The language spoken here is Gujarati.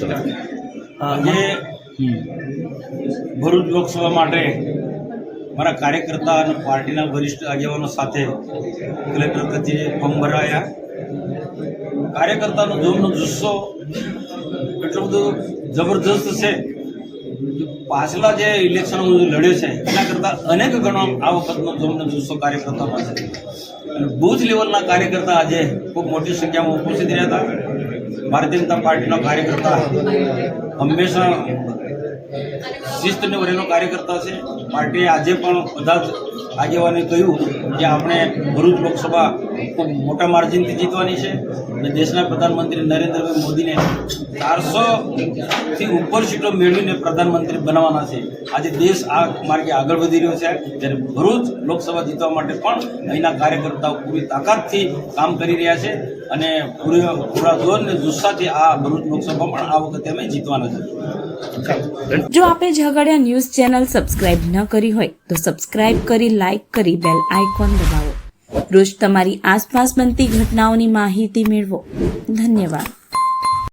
છો. આજે ભરૂચ લોકસભા માટે મારા કાર્યકર્તા અને પાર્ટીના વરિષ્ઠ આગેવાનો સાથે કલેક્ટર કચેરીએ ફોર્મ ભરાયા. કાર્યકર્તાનો જોમનો જુસ્સો એટલો બધો જબરજસ્ત છે પાછલા જે ઇલેક્શન લડ્યો છે, એના કરતાં અનેક ગણો આ વખતનો જોમનો જુસ્સો કાર્યકર્તામાં છે. અને બુથ લેવલના કાર્યકર્તા આજે ખૂબ મોટી સંખ્યામાં ઉપસ્થિત રહ્યા હતા. ભારતીય જનતા પાર્ટીનો કાર્યકર્તા હંમેશા શિસ્તને વરેલો કાર્યકર્તા છે. પાર્ટીએ આજે પણ બધા જ આગેવાને કહ્યું કે આપણે ભરૂચ લોકસભા ખૂબ મોટા માર્જિનથી જીતવાની છે અને દેશના પ્રધાનમંત્રી નરેન્દ્રભાઈ મોદીને ચારસોથી ઉપર સીટો મેળવીને પ્રધાનમંત્રી બનાવવાના છે. આજે દેશ આ માર્ગે આગળ વધી રહ્યો છે. ત્યારે ભરૂચ લોકસભા જીતવા માટે પણ અહીંના કાર્યકર્તાઓ પૂરી તાકાતથી કામ કરી રહ્યા છે અને પૂરી પૂરા જોર અને જુસ્સાથી આ ભરૂચ લોકસભા પણ આ વખતે અમે જીતવાના છે. જો આપે ઝઘડિયા ન્યૂઝ ચેનલ સબસ્ક્રાઇબ કરી હોય તો સબસ્ક્રાઇબ કરી લાઇક કરી બેલ આઇકોન દબાવો. રોજ તમારી આસપાસ બનતી ઘટનાઓની માહિતી મેળવો. ધન્યવાદ.